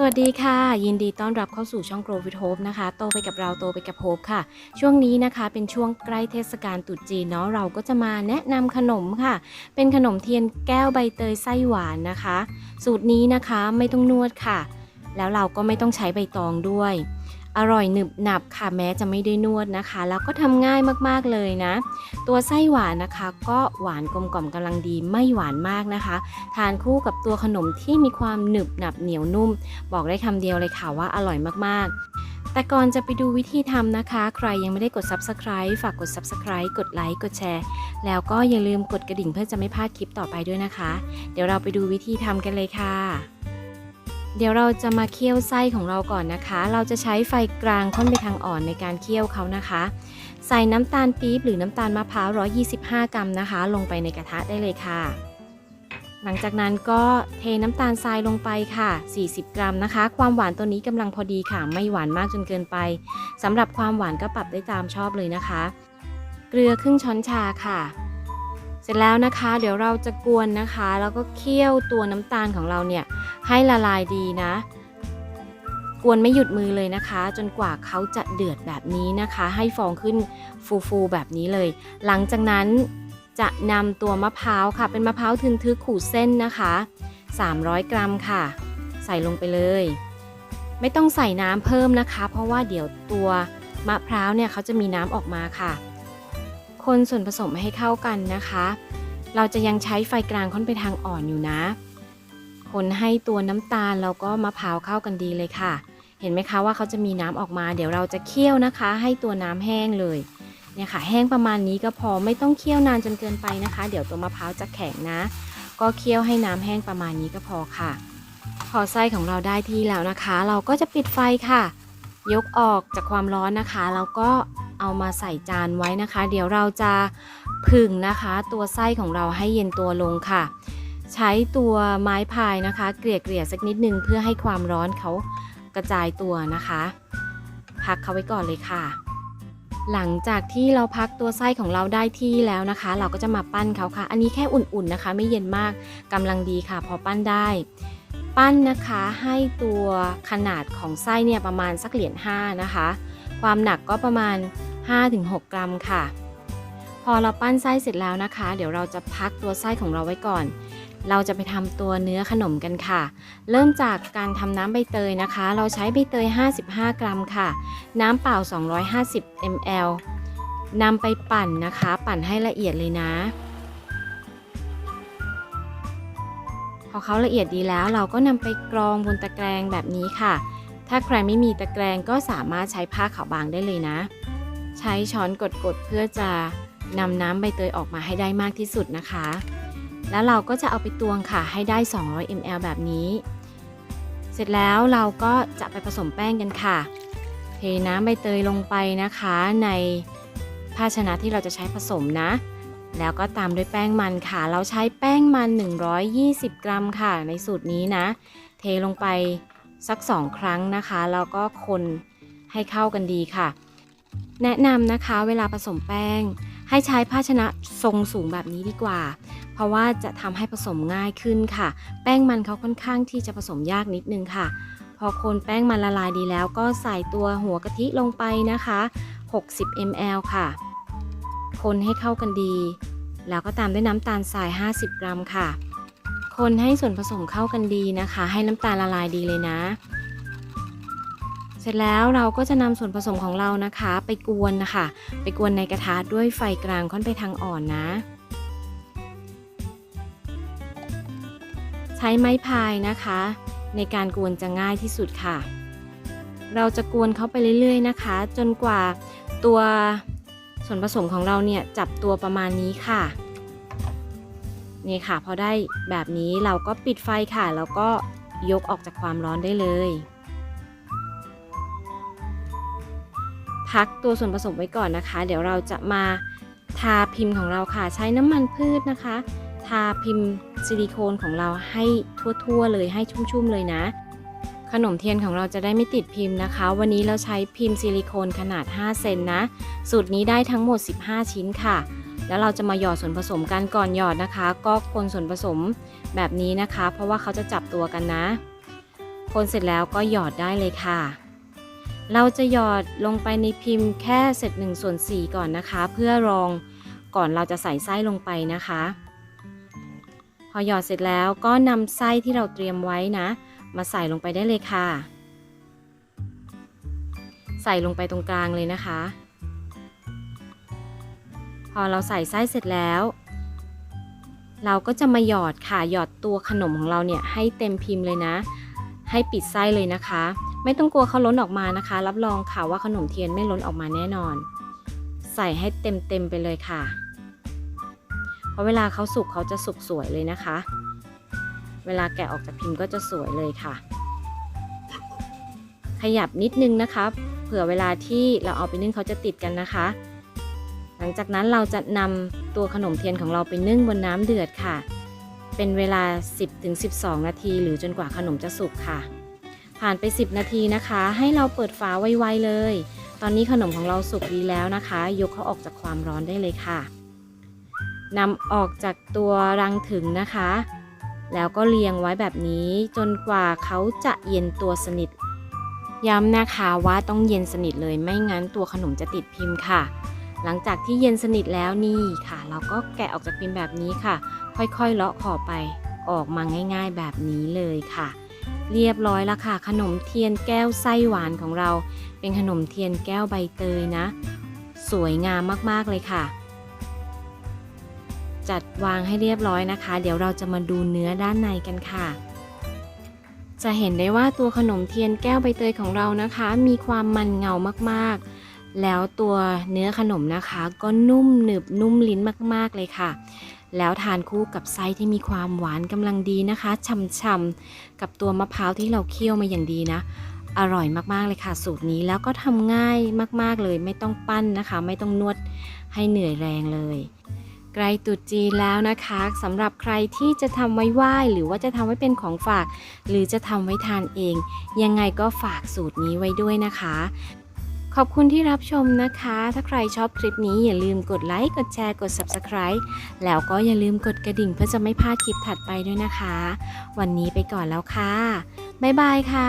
สวัสดีค่ะ ยินดีต้อนรับเข้าสู่ช่อง Grow with Hope นะคะ โตไปกับเราโตไปกับโฮปค่ะ ช่วงนี้นะคะเป็นช่วงใกล้เทศกาลตรุษจีนเนาะเราก็จะมาแนะนำขนมค่ะ เป็นขนมเทียนแก้วใบเตยไส้หวานนะคะ สูตรนี้นะคะไม่ต้องนวดค่ะ แล้วเราก็ไม่ต้องใช้ใบตองด้วย อร่อยหนึบหนับค่ะแม้จะไม่ได้นวดนะคะ แล้วก็ทำง่ายมากๆเลยนะ ตัวไส้หวานนะคะ ก็หวานกลมกล่อมกำลังดีไม่หวานมากนะคะ ทานคู่กับตัวขนมที่มีความหนึบหนับเหนียวนุ่ม บอกได้คำเดียวเลยค่ะว่าอร่อยมากๆแต่ก่อนจะไปดูวิธีทำนะคะ ใครยังไม่ได้กด Subscribe ฝากกด Subscribe กดไลค์กดแชร์ แล้วก็อย่าลืมกดกระดิ่งเพื่อจะไม่พลาดคลิปต่อไปด้วยนะคะ เดี๋ยวเราไปดูวิธีทำกันเลยค่ะ เดี๋ยวเราจะมาเคี่ยวไส้ของเราก่อนนะคะ เราจะใช้ไฟกลางค่อนไปทางอ่อนในการเคี่ยวเขานะคะ ใส่น้ำตาลปี๊บหรือน้ำตาลมะพร้าว 125 กรัมนะคะ ลงไปในกระทะได้เลยค่ะ หลังจากนั้นก็เทน้ำตาลทรายลงไปค่ะ 40 กรัมนะคะ ความหวานตัวนี้กำลังพอดีค่ะ ไม่หวานมากจนเกินไปสำหรับความหวานก็ปรับได้ตามชอบเลยนะคะ เกลือครึ่งช้อนชาค่ะเสร็จแล้วนะคะ เดี๋ยวเราจะกวนนะคะ แล้วก็เคี่ยวตัวน้ำตาลของเราเนี่ย ให้ละลายดีนะ กวนไม่หยุดมือเลยนะคะ จนกว่าเขาจะเดือดแบบนี้นะคะ ให้ฟองขึ้นฟูๆแบบนี้เลย หลังจากนั้นจะนำตัวมะพร้าวค่ะ เป็นมะพร้าวทึนทึกขูดเส้นนะคะ 300 กรัมค่ะ ใส่ลงไปเลย ไม่ต้องใส่น้ำเพิ่มนะคะ เพราะว่าเดี๋ยวตัวมะพร้าวเนี่ยเขาจะมีน้ำออกมาค่ะ คนส่วนผสมให้เข้ากันนะคะ เราจะยังใช้ไฟกลางค่อนไปทางอ่อนอยู่นะ คนให้ตัวน้ำตาลแล้วก็มะพร้าวเข้ากันดีเลยค่ะ เห็นไหมคะว่าเขาจะมีน้ำออกมา เดี๋ยวเราจะเคี่ยวนะคะ ให้ตัวน้ำแห้งเลยเนี่ยค่ะ แห้งประมาณนี้ก็พอไม่ต้องเคี่ยวนานจนเกินไปนะคะ เดี๋ยวตัวมะพร้าวจะแข็งนะ ก็เคี่ยวให้น้ำแห้งประมาณนี้ก็พอค่ะ พอไส้ของเราได้ที่แล้วนะคะ เราก็จะปิดไฟค่ะ ยกออกจากความร้อนนะคะแล้วก็เอามาใส่จานไว้นะคะ เดี๋ยวเราจะผึ่งนะคะ ตัวไส้ของเราให้เย็นตัวลงค่ะ ใช้ตัวไม้พายนะคะ เกลี่ยเกลี่ยๆสักนิดนึงเพื่อให้ความร้อนเขากระจายตัวนะคะ พักเขาไว้ก่อนเลยค่ะ หลังจากที่เราพักตัวไส้ของเราได้ที่แล้วนะคะ เราก็จะมาปั้นเขาค่ะ อันนี้แค่อุ่นๆนะคะ ไม่เย็นมากกำลังดีค่ะ พอปั้นได้ ปั้นนะคะให้ตัวขนาดของไส้เนี่ยประมาณสักเหรียญ5นะคะ ความหนักก็ประมาณ 5-6 กรัมค่ะ พอเราปั้นไส้เสร็จแล้วนะคะ เดี๋ยวเราจะพักตัวไส้ของเราไว้ก่อน เราจะไปทำตัวเนื้อขนมกันค่ะ เริ่มจากการทำน้ำใบเตยนะคะ เราใช้ใบเตย 55 กรัมค่ะ น้ำเปล่า 250 ml นำไปปั่นนะคะ ปั่นให้ละเอียดเลยนะ พอเขาละเอียดดีแล้วเราก็นำไปกรองบนตะแกรงแบบนี้ค่ะ ถ้าใครไม่มีตะแกรงก็สามารถใช้ผ้าขาวบางได้เลยนะ ใช้ช้อนกดๆเพื่อจะนำน้ำใบเตยออกมาให้ได้มากที่สุดนะคะ แล้วเราก็จะเอาไปตวงค่ะให้ได้ 200 ml แบบนี้ เสร็จแล้วเราก็จะไปผสมแป้งกันค่ะ เทน้ำใบเตยลงไปนะคะในภาชนะที่เราจะใช้ผสมนะ แล้วก็ตามด้วยแป้งมันค่ะ เราใช้แป้งมัน 120 กรัมค่ะ ในสูตรนี้นะ เทลงไปสัก 2 ครั้งนะคะ แล้วก็คนให้เข้ากันดีค่ะ แนะนำนะคะเวลาผสมแป้ง ให้ใช้ภาชนะทรงสูงแบบนี้ดีกว่า เพราะว่าจะทำให้ผสมง่ายขึ้นค่ะ แป้งมันเขาค่อนข้างที่จะผสมยากนิดนึงค่ะ พอคนแป้งมันละลายดีแล้ว ก็ใส่ตัวหัวกะทิลงไปนะคะ 60 ml ค่ะ คนให้เข้ากันดี แล้วก็ตามด้วยน้ำตาลทราย 50 กรัมค่ะ คนให้ส่วนผสมเข้ากันดีนะคะ ให้น้ำตาลละลายดีเลยนะ เสร็จแล้วเราก็จะนำส่วนผสมของเรานะคะ ไปกวนนะคะ ไปกวนในกระทะด้วยไฟกลางค่อนไปทางอ่อนนะ ใช้ไม้พายนะคะ ในการกวนจะง่ายที่สุดค่ะ เราจะกวนเขาไปเรื่อยๆนะคะ จนกว่าตัวส่วนผสมของเราเนี่ยจับตัวประมาณนี้ค่ะนี่ค่ะพอได้แบบนี้เราก็ปิดไฟค่ะ แล้วก็ยกออกจากความร้อนได้เลย พักตัวส่วนผสมไว้ก่อนนะคะ เดี๋ยวเราจะมาทาพิมพ์ของเราค่ะ ใช้น้ำมันพืชนะคะ ทาพิมพ์ ซิลิโคนของเราให้ทั่วๆเลยให้ชุ่มๆเลยนะ ขนมเทียนของเราจะได้ไม่ติดพิมพ์นะคะ วันนี้เราใช้พิมพ์ซิลิโคนขนาด 5 เซนนะ สูตรนี้ได้ทั้งหมด 15 ชิ้นค่ะ แล้วเราจะมาหยอดส่วนผสมกันก่อนหยอดนะคะ ก็คนส่วนผสมแบบนี้นะคะ เพราะว่าเขาจะจับตัวกันนะ คนเสร็จแล้วก็หยอดได้เลยค่ะเราจะหยอดลงไปในพิมพ์แค่เศษหนึ่งส่วนสี่ก่อนนะคะ เพื่อรองก่อนเราจะใส่ไส้ลงไปนะคะ อหยอดเสร็จแล้วก็นำไส้ที่เราเตรียมไว้นะ มาใส่ลงไปได้เลยค่ะ ใส่ลงไปตรงกลางเลยนะคะ พอเราใส่ไส้เสร็จแล้ว เราก็จะมาหยอดค่ะหยอดตัวขนมของเราเนี่ยให้เต็มพิมพ์เลยนะ ให้ปิดไส้เลยนะคะ ไม่ต้องกลัวเขาล้นออกมานะคะ รับรองค่ะว่าขนมเทียนไม่ล้นออกมาแน่นอน ใส่ให้เต็มเต็มๆไปเลยค่ะ ราะเวลาเขาสุกเขาจะสุกสวยเลยนะคะ เวลาแกะออกจากพิมพ์ก็จะสวยเลยค่ะ ขยับนิดนึงนะคะ เผื่อเวลาที่เราเอาไปนึ่งเขาจะติดกันนะคะ หลังจากนั้นเราจะนำตัวขนมเทียนของเราไปนึ่งบนน้ำเดือดค่ะ เป็นเวลา 10-12 นาที หรือจนกว่าขนมจะสุกค่ะ ผ่านไป 10 นาทีนะคะ ให้เราเปิดฝาไวๆเลย ตอนนี้ขนมของเราสุกดีแล้วนะคะ ยกเขาออกจากความร้อนได้เลยค่ะ นำออกจากตัวรังถึงนะคะ แล้วก็เรียงไว้แบบนี้จนกว่าเขาจะเย็นตัวสนิท ย้ำนะคะว่าต้องเย็นสนิทเลยไม่งั้นตัวขนมจะติดพิมพ์ค่ะ หลังจากที่เย็นสนิทแล้วนี่ค่ะ เราก็แกะออกจากพิมพ์แบบนี้ค่ะ ค่อยๆเลาะขอบไปออกมาง่าย ๆ แบบนี้เลยค่ะ เรียบร้อยแล้วค่ะ ขนมเทียนแก้วไส้หวานของเรา เป็นขนมเทียนแก้วใบเตยนะ สวยงามมากๆเลยค่ะ จัดวางให้เรียบร้อยนะคะ เดี๋ยวเราจะมาดูเนื้อด้านในกันค่ะ จะเห็นได้ว่าตัวขนมเทียนแก้วใบเตยของเรานะคะ มีความมันเงามากๆ แล้วตัวเนื้อขนมนะคะ ก็นุ่มหนึบนุ่มลิ้นมากๆเลยค่ะ แล้วทานคู่กับไส้ที่มีความหวานกำลังดีนะคะฉ่ำๆกับตัวมะพร้าวที่เราเคี่ยวมาอย่างดีนะอร่อยมากๆเลยค่ะ สูตรนี้แล้วก็ทำง่ายมากๆเลย ไม่ต้องปั้นนะคะ ไม่ต้องนวดให้เหนื่อยแรงเลย ใกล้ตรุษจีนแล้วนะคะสำหรับใครที่จะทำไว้ไหว้หรือว่าจะทำไว้เป็นของฝาก หรือจะทำไว้ทานเอง ยังไงก็ฝากสูตรนี้ไว้ด้วยนะคะ ขอบคุณที่รับชมนะคะ ถ้าใครชอบคลิปนี้อย่าลืมกดไลค์กดแชร์กด Subscribe แล้วก็อย่าลืมกดกระดิ่งเพื่อจะไม่พลาดคลิปถัดไปด้วยนะคะ วันนี้ไปก่อนแล้วค่ะบ๊ายบายค่ะ